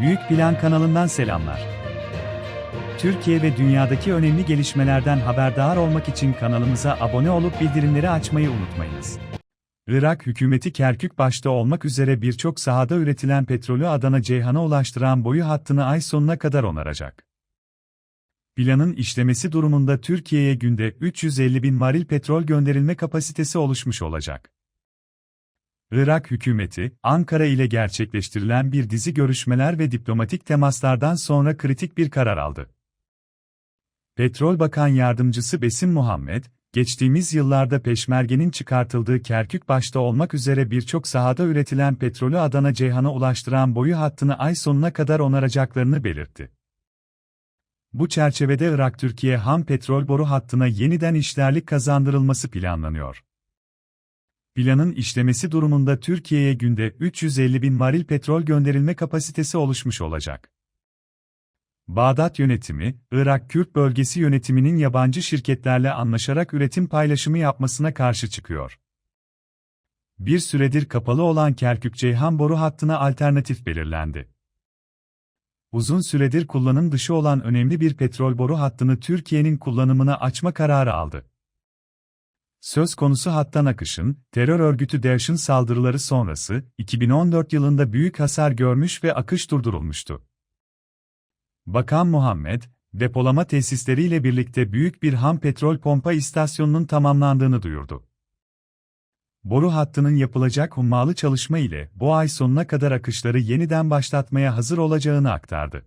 Büyük Plan kanalından selamlar. Türkiye ve dünyadaki önemli gelişmelerden haberdar olmak için kanalımıza abone olup bildirimleri açmayı unutmayınız. Irak hükümeti Kerkük başta olmak üzere birçok sahada üretilen petrolü Adana Ceyhan'a ulaştıran boyu hattını ay sonuna kadar onaracak. Planın işlemesi durumunda Türkiye'ye günde 350 bin varil petrol gönderilme kapasitesi oluşmuş olacak. Irak hükümeti, Ankara ile gerçekleştirilen bir dizi görüşmeler ve diplomatik temaslardan sonra kritik bir karar aldı. Petrol Bakan Yardımcısı Besim Muhammed, geçtiğimiz yıllarda peşmergenin çıkartıldığı Kerkük başta olmak üzere birçok sahada üretilen petrolü Adana Ceyhan'a ulaştıran boyu hattını ay sonuna kadar onaracaklarını belirtti. Bu çerçevede Irak-Türkiye ham petrol boru hattına yeniden işlerlik kazandırılması planlanıyor. Planın işlemesi durumunda Türkiye'ye günde 350 bin varil petrol gönderilme kapasitesi oluşmuş olacak. Bağdat yönetimi, Irak Kürt bölgesi yönetiminin yabancı şirketlerle anlaşarak üretim paylaşımı yapmasına karşı çıkıyor. Bir süredir kapalı olan Kerkük-Ceyhan boru hattına alternatif belirlendi. Uzun süredir kullanım dışı olan önemli bir petrol boru hattını Türkiye'nin kullanımına açma kararı aldı. Söz konusu hattan akışın, terör örgütü DAEŞ'in saldırıları sonrası, 2014 yılında büyük hasar görmüş ve akış durdurulmuştu. Bakan Muhammed, depolama tesisleriyle birlikte büyük bir ham petrol pompa istasyonunun tamamlandığını duyurdu. Boru hattının yapılacak hummalı çalışma ile bu ay sonuna kadar akışları yeniden başlatmaya hazır olacağını aktardı.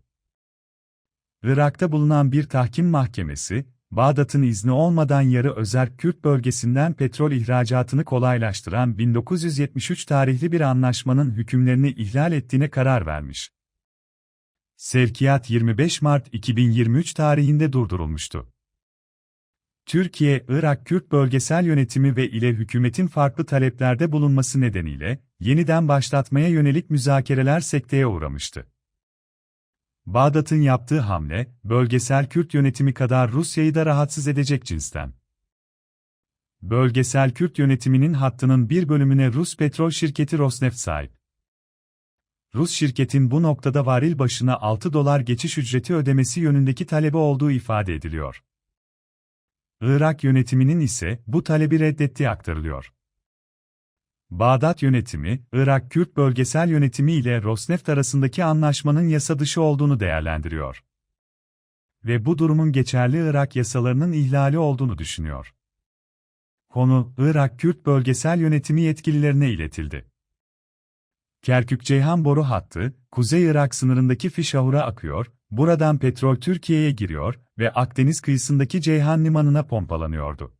Irak'ta bulunan bir tahkim mahkemesi, Bağdat'ın izni olmadan yarı özel Kürt bölgesinden petrol ihracatını kolaylaştıran 1973 tarihli bir anlaşmanın hükümlerini ihlal ettiğine karar vermiş. Sevkiyat 25 Mart 2023 tarihinde durdurulmuştu. Türkiye, Irak Kürt Bölgesel Yönetimi ve ile hükümetin farklı taleplerde bulunması nedeniyle yeniden başlatmaya yönelik müzakereler sekteye uğramıştı. Bağdat'ın yaptığı hamle, bölgesel Kürt yönetimi kadar Rusya'yı da rahatsız edecek cinsten. Bölgesel Kürt yönetiminin hattının bir bölümüne Rus petrol şirketi Rosneft sahip. Rus şirketin bu noktada varil başına 6 dolar geçiş ücreti ödemesi yönündeki talebi olduğu ifade ediliyor. Irak yönetiminin ise bu talebi reddettiği aktarılıyor. Bağdat yönetimi, Irak Kürt bölgesel yönetimi ile Rosneft arasındaki anlaşmanın yasa dışı olduğunu değerlendiriyor. Ve bu durumun geçerli Irak yasalarının ihlali olduğunu düşünüyor. Konu, Irak Kürt bölgesel yönetimi yetkililerine iletildi. Kerkük-Ceyhan boru hattı, Kuzey Irak sınırındaki Fişahur'a akıyor, buradan petrol Türkiye'ye giriyor ve Akdeniz kıyısındaki Ceyhan limanına pompalanıyordu.